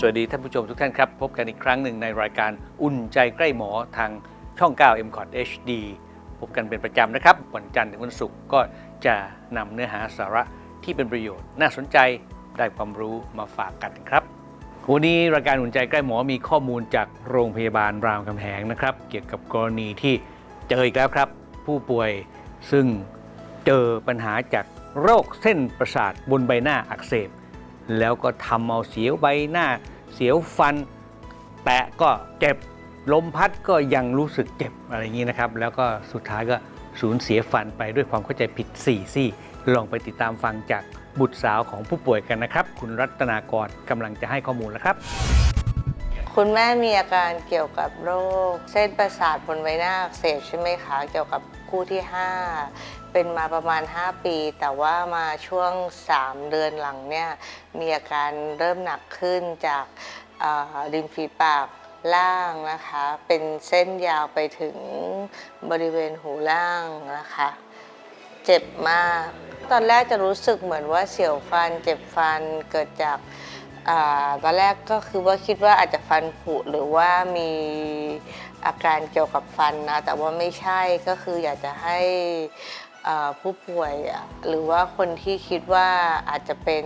สวัสดีท่านผู้ชมทุกท่านครับ พบกันอีกครั้งหนึ่งในรายการอุ่นใจใกล้หมอทางช่อง 9 m c o t HD พบกันเป็นประจำนะครับ วันจันทร์ถึงวันศุกร์ก็จะนำเนื้อหาสาระที่เป็นประโยชน์ น่าสนใจได้ความรู้มาฝากกันครับวันนี้รายการอุ่นใจใกล้หมอมีข้อมูลจากโรงพยาบาลรามคำแหงนะครับ เกี่ยวกับกรณีที่เจออีกแล้วครับ ผู้ป่วยซึ่งเจอปัญหาจากโรคเส้นประสาทบนใบหน้าอักเสบ แล้วก็ทำเอาเสียวใบหน้า เสียวฟัน แตะก็เจ็บลมพัดก็ยังรู้สึกเจ็บอะไรอย่างนี้นะครับ แล้วก็สุดท้ายก็สูญเสียฟันไปด้วยความเข้าใจผิด4ซี่ลองไปติดตามฟังจากบุตรสาวของผู้ป่วยกันนะครับ คุณรัตนากรกำลังจะให้ข้อมูลแล้วครับ คุณแม่มีอาการเกี่ยวกับโรค เส้นประสาทบนใบหน้าอักเสบใช่ไหมคะ เกี่ยวกับคู่ที่ 5 เป็นมาประมาณ 5 ปี แต่ว่ามาช่วง 3 เดือนหลังเนี่ยมีอาการเริ่มหนักขึ้นจากริมฝีปากล่างนะคะ เป็นเส้นยาวไปถึงบริเวณหูล่างนะคะ เจ็บมาก ตอนแรกจะรู้สึกเหมือนว่าเสียวฟัน เจ็บฟันเกิดจาก อาตอนแรกก็คือว่าคิดว่าอาจจะฟันผุหรือว่ามีอาการเกี่ยวกับฟันนะแต่ว่าไม่ใช่ก็คืออยากจะให้อ่าผู้ป่วยอะหรือว่าคนที่คิดว่าอาจจะเป็น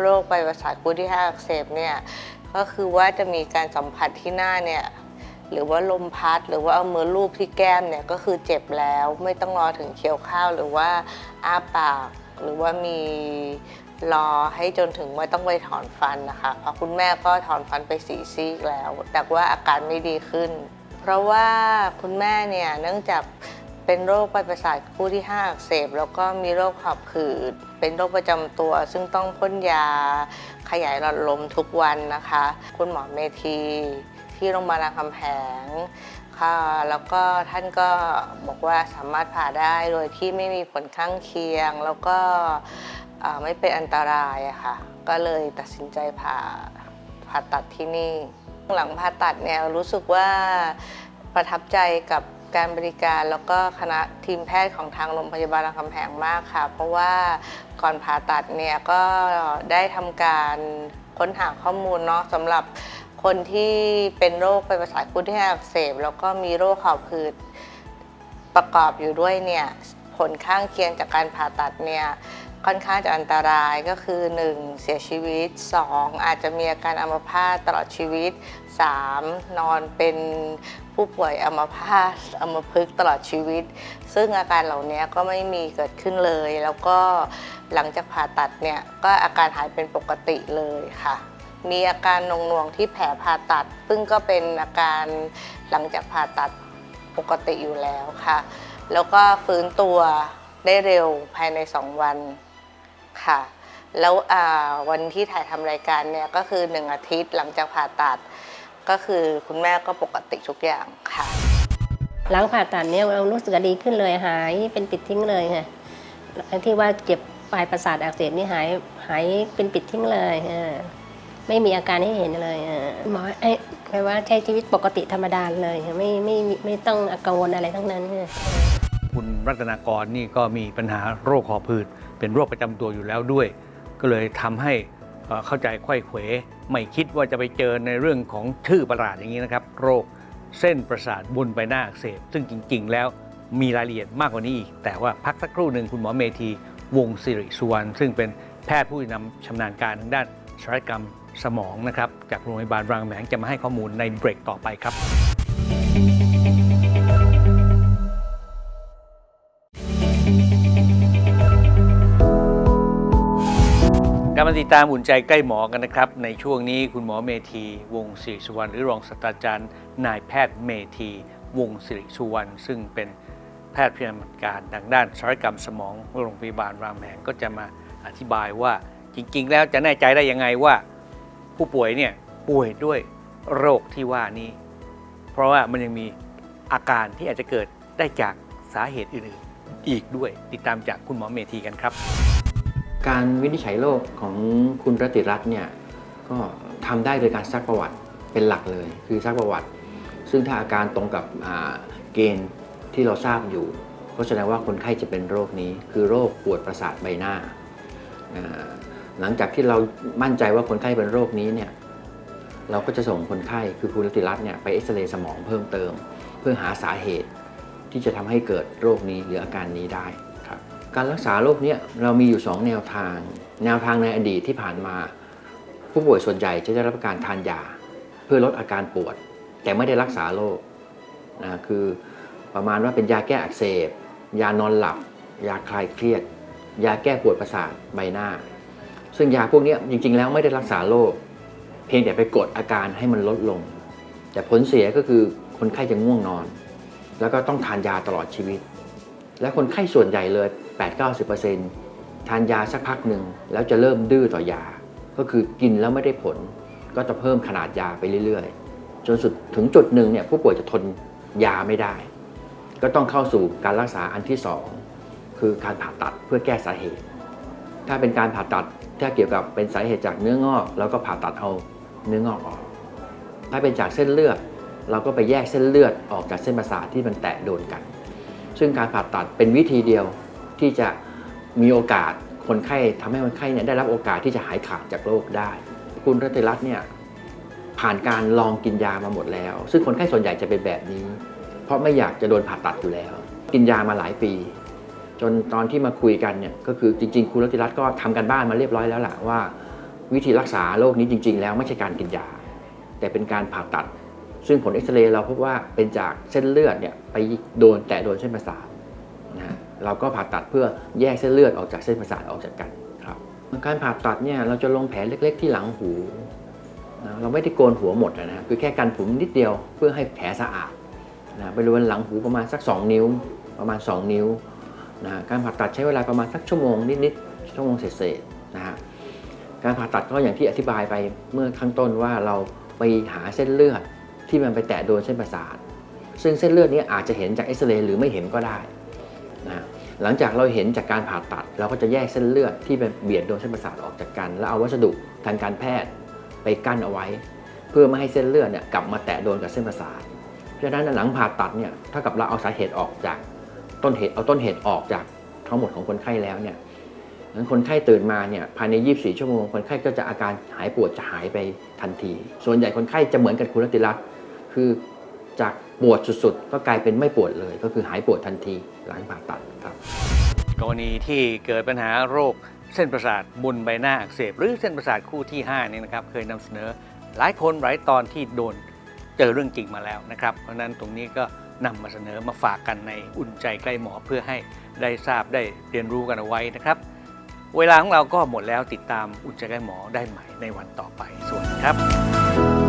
โรคใบประสาทคู่ที่ห้าอักเสบเนี่ยก็คือว่าจะมีการสัมผัสที่หน้าเนี่ยหรือว่าลมพัดหรือว่าเอามือลูบที่แก้มเนี่ยก็คือเจ็บแล้วไม่ต้องรอถึงเคี้ยวข้าวหรือว่าอ้าปากหรือว่ามี รอให้จนถึงว่าต้องไปถอนฟันนะคะเพราะคุณแม่ก็ถอนฟันไปสีซีกแล้ว แต่ว่าอาการไม่ดีขึ้น เพราะว่าคุณแม่เนี่ยเนื่องจากเป็นโรคปลายประสาทคู่ที่5อักเสบแล้วก็มีโรคหอบหืด เป็นโรคประจำตัว ซึ่งต้องพ่นยาขยายหลอดลมทุกวันนะคะ คุณหมอเมธีที่โรงพยาบาลคำแหงค่ะแล้วก็ท่านก็บอกว่าสามารถผ่าได้โดยที่ไม่มีผลข้างเคียง แล้วก็ ไม่เป็นอันตรายอะค่ะ ก็เลยตัดสินใจผ่าผ่าตัดที่นี่ หลังผ่าตัดเนี่ยรู้สึกว่าประทับใจกับการบริการแล้วก็คณะทีมแพทย์ของทางโรงพยาบาลรามคำแหงมากค่ะ เพราะว่าก่อนผ่าตัดเนี่ยก็ได้ทำการค้นหาข้อมูลเนาะสำหรับคนที่เป็นโรคไฟประสาทคู่ที่ห้าอักเสบแล้วก็มีโรคหอบหืดประกอบอยู่ด้วยเนี่ยผลข้างเคียงจากการผ่าตัดเนี่ย ค่อนข้างจะอันตรายก็คือ 1. เสียชีวิต 2. อาจจะมีอาการอัมพาตตลอดชีวิต 3. นอนเป็นผู้ป่วยอัมพาตอัมพฤกษ์ตลอดชีวิต ซึ่งอาการเหล่านี้ก็ไม่มีเกิดขึ้นเลย แล้วก็หลังจากผ่าตัดเนี่ยก็อาการหายเป็นปกติเลยค่ะ มีอาการหน่วงที่แผลผ่าตัด ซึ่งก็เป็นอาการหลังจากผ่าตัดปกติอยู่แล้วค่ะ แล้วก็ฟื้นตัวได้เร็วภายใน 2 วัน ค่ะ แล้วอ่าวันที่ถ่ายทำรายการเนี่ยก็คือ1อาทิตย์หลังจากผ่าตัด ก็คือคุณแม่ก็ปกติทุกอย่างค่ะ หลังผ่าตัดเนี่ยเรารู้สึกดีขึ้นเลยหายเป็นปิดทิ้งเลยค่ะที่ว่าเจ็บปลายประสาทอักเสบนี่หายหายเป็นปิดทิ้งเลยอ่าไม่มีอาการให้เห็นเลยอ่าหมอไอ้แปลว่าใช้ชีวิตปกติธรรมดาเลยค่ะไม่ไม่ไม่ไม่ต้องกังวลอะไรทั้งนั้น คุณรัตนากรนี่ก็มีปัญหาโรคหอบหืดเป็นโรคประจำตัวอยู่แล้วด้วย ก็เลยทำให้เข้าใจไข้เขวไม่คิดว่าจะไปเจอในเรื่องของชื่อประหลาดอย่างนี้นะครับ โรคเส้นประสาทบนใบหน้าอักเสบ ซึ่งจริง ๆ แล้วมีรายละเอียดมากกว่านี้อีก แต่ว่าพักสักครู่หนึ่งคุณหมอเมธีวงศ์สิริสุวรรณซึ่งเป็นแพทย์ผู้นำชำนาญการทางด้านศัลยกรรมสมองนะครับ จากโรงพยาบาลรางแหมงจะมาให้ข้อมูลในเบรกต่อไปครับ กลับมาติดตามอุ่นใจใกล้หมอกันนะครับ ในช่วงนี้คุณหมอเมธี วงศิริสุวรรณหรือรองศาสตราจารย์ นายแพทย์เมธี วงศิริสุวรรณซึ่งเป็นแพทย์ผู้ชำนาญการทางด้านศัลยกรรมสมองโรงพยาบาลรามแหงก็จะมาอธิบายว่าจริง ๆ แล้วจะแน่ใจได้ยังไงว่า ผู้ป่วยเนี่ยป่วยด้วยโรคที่ว่านี้ เพราะว่ามันยังมีอาการที่อาจจะเกิดได้จากสาเหตุอื่นๆอีกด้วย ติดตามจากคุณหมอเมธีกันครับ การวินิจฉัยโรคของคุณรติรัตน์เนี่ยก็ทำได้โดยการซักประวัติเป็นหลักเลย คือซักประวัติ ซึ่งถ้าอาการตรงกับเกณฑ์ที่เราทราบอยู่ ก็แสดงว่าคนไข้จะเป็นโรคนี้ คือโรคปวดประสาทใบหน้า หลังจากที่เรามั่นใจว่าคนไข้เป็นโรคนี้เนี่ยเราก็จะส่งคนไข้คือคุณรติรัตน์เนี่ยไปเอ็กซเรย์สมองเพิ่มเติม เพื่อหาสาเหตุที่จะทำให้เกิดโรคนี้หรืออาการนี้ได้ การรักษาโรคเนี้ยเรามีอยู่ 2 แนวทาง แนวทางในอดีตที่ผ่านมา ผู้ป่วยส่วนใหญ่จะได้รับการทานยา เพื่อลดอาการปวด แต่ไม่ได้รักษาโรคนะคือประมาณว่าเป็นยาแก้อักเสบ ยานอนหลับ ยาคลายเครียด ยาแก้ปวดประสาทใบหน้า ซึ่งยาพวกนี้จริงๆ แล้วไม่ได้รักษาโรคเพียงแต่ไปกดอาการให้มันลดลง แต่ผลเสียก็คือคนไข้จะง่วงนอน แล้วก็ต้องทานยาตลอดชีวิต และคนไข้ส่วนใหญ่เลย 8-90%ทานยาสักพักหนึ่งแล้วจะเริ่มดื้อต่อยา ก็คือกินแล้วไม่ได้ผล ก็จะเพิ่มขนาดยาไปเรื่อยๆ จนสุดถึงจุดหนึ่งเนี่ยผู้ป่วยจะทนยาไม่ได้ ก็ต้องเข้าสู่การรักษาอันที่ 2 คือการผ่าตัดเพื่อแก้สาเหตุ ถ้าเป็นการผ่าตัดถ้าเกี่ยวกับเป็นสาเหตุจากเนื้องอกเราก็ผ่าตัดเอาเนื้องอกออก ถ้าเป็นจากเส้นเลือด เราก็ไปแยกเส้นเลือดออกจากเส้นประสาทที่มันแตะโดนกัน ซึ่งการผ่าตัดเป็นวิธีเดียวที่จะมีโอกาสคนไข้ทำให้คนไข้เนี่ยได้รับโอกาสที่จะหายขาดจากโรคได้ คุณรัตนรัตน์เนี่ยผ่านการลองกินยามาหมดแล้ว ซึ่งคนไข้ส่วนใหญ่จะเป็นแบบนี้ เพราะไม่อยากจะโดนผ่าตัดอยู่แล้ว กินยามาหลายปี จนตอนที่มาคุยกันเนี่ยก็คือจริง ๆ คุณรัตนรัตน์ก็ทำกันบ้านมาเรียบร้อยแล้วล่ะว่า วิธีรักษาโรคนี้จริง ๆ แล้วไม่ใช่การกินยา แต่เป็นการผ่าตัด ซึ่งผลเอ็กซเรย์เราพบว่าเป็นจากเส้นเลือดเนี่ยไปโดนแตะโดนเส้นประสาทนะฮะเราก็ผ่าตัดเพื่อแยกเส้นเลือดออกจากเส้นประสาทออกจากกันครับการผ่าตัดเนี่ยเราจะลงแผลเล็ก ๆ ที่หลังหูนะเราไม่ได้โกนหัวหมดนะฮะคือแค่กันผมนิดเดียวเพื่อให้แผลสะอาดนะบริเวณหลังหูประมาณสัก 2 นิ้ว ประมาณ 2 นิ้วนะฮะการผ่าตัดใช้เวลาประมาณสักชั่วโมงนิดๆชั่วโมงเศษๆนะฮะการผ่าตัดก็อย่างที่อธิบายไปเมื่อข้างต้นว่าเราไปหาเส้นเลือด ที่มันไปแตะโดนเส้นประสาท ซึ่งเส้นเลือดนี้อาจจะเห็นจากเอ็กซเรย์หรือไม่เห็นก็ได้นะหลังจากเราเห็นจากการผ่าตัด เราก็จะแยกเส้นเลือดที่เป็นเบียดโดนเส้นประสาทออกจากกัน แล้วเอาวัสดุทางการแพทย์ไปกั้นเอาไว้ เพื่อไม่ให้เส้นเลือดเนี่ยกลับมาแตะโดนกับเส้นประสาทเพราะฉะนั้นหลังผ่าตัดเนี่ยถ้ากับเราเอาสาเหตุออกจากต้นเหตุเอาต้นเหตุออกจากทั้งหมดของคนไข้แล้วเนี่ยงั้นคนไข้ตื่นมาเนี่ยภายใน 24 ชั่วโมง คนไข้ก็จะอาการหายปวดจะหายไปทันที ส่วนใหญ่คนไข้จะเหมือนกับคุณรัติรัตน์ คือจากปวดสุดๆ ก็กลายเป็นไม่ปวดเลย ก็คือหายปวดทันทีหลังผ่าตัดครับ กรณีที่เกิดปัญหาโรคเส้นประสาทบนใบหน้าอักเสบ หรือเส้นประสาทคู่ที่5เนี่ยนะครับเคยนำเสนอหลายคนหลายตอนที่โดนเจอเรื่องจริงมาแล้วนะครับเพราะฉะนั้นตรงนี้ก็นำมาเสนอมาฝากกันในอุ่นใจใกล้หมอเพื่อให้ได้ทราบได้เรียนรู้กันเอาไว้นะครับ เวลาของเราก็หมดแล้วติดตามอุ่นใจใกล้หมอได้ใหม่ในวันต่อไปสวัสดีครับ